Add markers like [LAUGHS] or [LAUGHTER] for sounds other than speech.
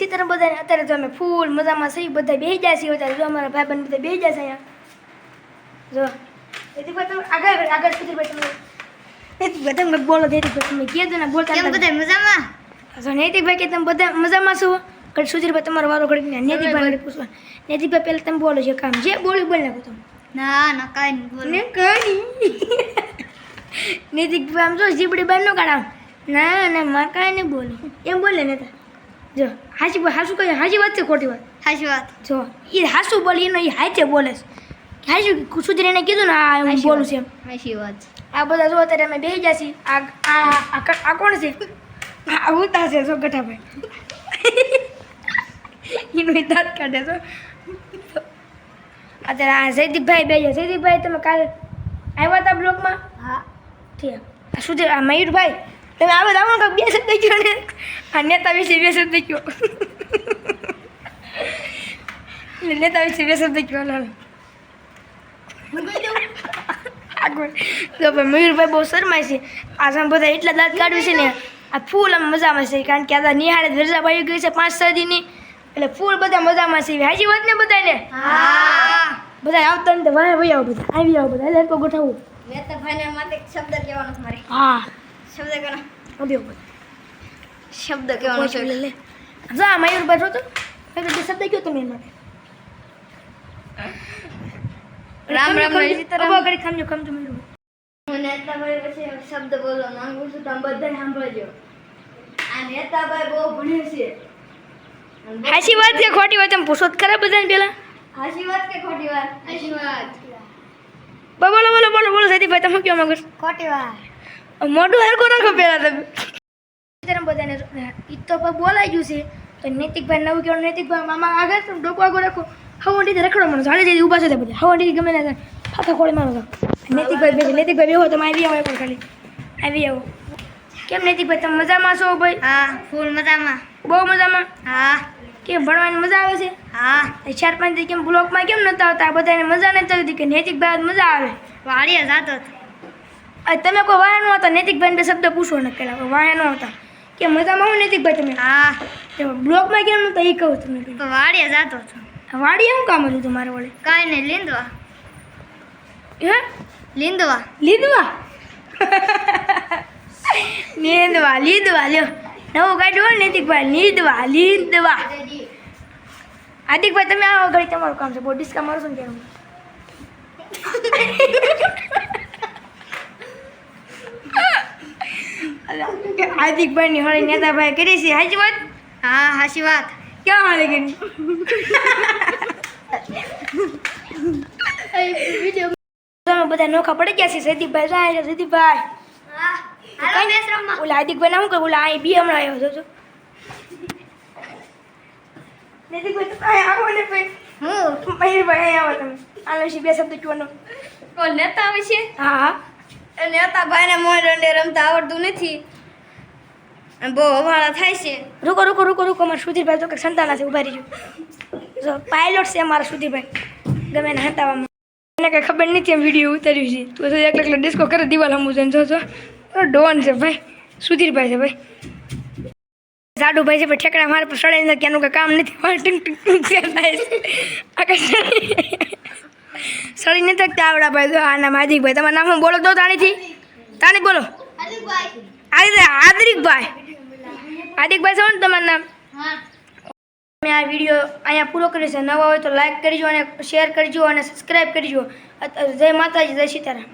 સીતારામ બધાને અત્યારે જો અમે ફૂલ મજામાં સહી બધા બે જાય છે અત્યારે જો અમારા ભાઈ બંધ બધા બે જાય છે અહીંયા. જો. નૈતિકભાઈ તમે આગળ આગળ સુધીરભાઈ તમે. નૈતિકભાઈ તમે બોલો નૈતિકભાઈ તમે કીધું ને બોલતા કેમ બધા મજામાં? જો નૈતિકભાઈ કે તમે બધા મજામાં છો? ઘડી સુધીરભાઈ તમારો વારો ઘડી નૈતિકભાઈ પૂછવા નૈતિકભાઈ પહેલાં તમે બોલો છો કામ જે બોલ્યું બોલ નાખો તમે ના ના કાંઈ નહીં બોલો. ને કાંઈ નૈતિકભાઈ [LAUGHS] આમ જો જીબડી બાર નો કાઢામ ના ના માં કાંઈ નહીં બોલું. એમ બોલે ને જો હાસી હાસું કહે હાચી વાત છે ખોટી વાત? હાસી વાત. જો એ હાસું બોલે એનો એ હાચે બોલે છે. હાચું સુધીર એને કીધું ને આ હું બોલું. છું સાચી વાત. આ બધા જો અત્યારે અમે બેસી જશી આ આ આ કોણ છે? આ ઉતા છે જો ગઠાભાઈ એનું દાંત કાઢે છો. અત્યારે આ જયદીપભાઈ બે જયદીપભાઈ તમે કાલે આવ્યા હતા બ્લોકમાં હા. ઠીક. આ સુધીર આ મયુરભાઈ? તમે આ બધા ને બે શબ્દ કહો ને. આ નેતા વિશે બે શબ્દ એટલે નેતા વિશે બે શબ્દ કહો લાલ તો પણ મયુરભાઈ બહુ શરમાય છે. આ બધા એટલા દાંત કાઢવે છે ને આ ફૂલ આમ મજામાં છે. કારણ કે આ નિહાળે દરજા ભાઈ ગઈ છે પાંચ છ દીની. એટલે ફૂલ બધા મજામાં છે. હાજી વાત ને બધાને? હા. બધા આવતા ને વાહ ભાઈ આવો બધા. આવી આવો બધા. એટલે ગોઠવવું મેં તો ભાઈને એક શબ્દ કહેવાનો મારે. હા. શબ્દ કહેવાનો આવ્યો બધા શબ્દ કહેવાનો પોચ છે લે લે જા મયુરભાઈ જોતો મયુર બે શબ્દ કયો તમે એના માટે રામ રામ ખમજો, સીતારામ. ઊભા કરી ખમજો ખમજો મયુર હું નેતાભાઈ પછી એક શબ્દ બોલવા માંગુ છું તમે બધા સાંભળજો આ નેતાભાઈ બહુ ભણે છે હાચી વાત કે ખોટી વાત એમ પૂછો તો ખરા બધાને પેલા હાચી વાત કે ખોટી વાત હાચી વાત બોલો બોલો બોલો બોલો બોલો સતીભાઈ તમે કયો માંગો છો? ખોટી વાત મોઢું હરકો નાખો પેલા તમે. સીતારામ બધાને એ તો પણ બોલાઈ ગયું છે. તો નૈતિકભાઈ નવું કહેવાનું નૈતિકભાઈ મામા આગળ તમે ડોકો આગળ રાખો. હવંડીથી રખડો મને જાડે જઈ ઊભા છે તે બધા. હવંડીથી ગમે ના ફાથા ખોળી મારો તો. નૈતિકભાઈ બેસે નૈતિકભાઈ બેહો તમે આવી આવો એકવાર ખાલી. આવી આવો. કેમ નૈતિકભાઈ તમે મજામાં છો ભાઈ? હા ફૂલ મજામાં. બહુ મજામાં? હા. કેમ ભણવાની મજા આવે છે? હા. ચાર પાંચ કેમ બ્લોકમાં કેમ નતા આવતા? બધાને મજા નથી આવતી કે નૈતિકભાઈ આજ મજા આવે. વાડીએ જાતો હતો. તમે કોઈ વાયા ન હતા નૈતિકભાઈને બે શબ્દ પૂછો ને પેલા કોઈ વાયા ન હતા. કે મજામાં આવો નૈતિકભાઈ તમે? હા. તો બ્લોકમાં કેમ તો એ કહું તમે વાડિયા વાડીએ જાતો હતો. આ શું કામ હતું તમારે વડે કાંઈ નહીં લીંદવા. હે? લીંદવા. લીંદવા? લીંદવા લીંદવા લ્યો. નવું કાઢ્યું હોય નૈતિકભાઈ લીંદવા લીંદવા. હાર્દિકભાઈ તમે આવો ઘડી તમારું કામ છે. બહુ ડિસ્કા મારશો ને ત્યારે. હાર્દિકભાઈ ની હોળી નેતાભાઈ કરી છે. હાજી વાત? હા સાચી વાત. ક્યાં હાલે કરી તમે બધા નોખા પડી ગયા છે. સદીપભાઈ જાય છે. સદીપભાઈ ઓલા હાર્દિકભાઈ ના શું કરું? ઓલા અહીં બી હમણાં આવ્યો જોજો અહીં આવો ને ભાઈ. હું? મયુરભાઈ આવો તમે. આનો બે શબ્દ કહેવાનો. કોણ નેતા વિશે હા. નેતા ભાઈને મોય રમતા આવડતું નથી. અને બહુ હવાળા થાય છે. રૂકો રૂકો રૂકો રૂકો મારા સુધીરભાઈ તો કે સંતાના છે, ઊભા રહીજો. જો પાયલોટ છે અમારા સુધીરભાઈ. ગમે એને હંતાવામાં. એને કંઈ ખબર નથી એમ વીડિયો ઉતાર્યું છે. તું એકલો એકલો ડિસ્કો કરે, દિવાલ હમું છે જો જો. ડોન છે ભાઈ, સુધીરભાઈ છે ભાઈ. જાડુભાઈ છે ભાઈ, ઠેકડા મારે પર સડાઈ નથી એનું કંઈ કામ નથી. મારે ટીંગ ટીંગ ટીંગ સડી નથી આવડા ભાઈ આના માદિકભાઈ તમારું નામ બોલો તો તાણીથી? તાણી બોલો. આ આદિકભાઈ હાર્દિકભાઈ. ને તમારું નામ? મેં આ વીડિયો અહીંયા પૂરો કર્યો છે. નવા હોય તો લાઈક કરજો અને શેર કરજો અને સબસ્ક્રાઈબ કરજો. જય માતાજી જય સીતારામ.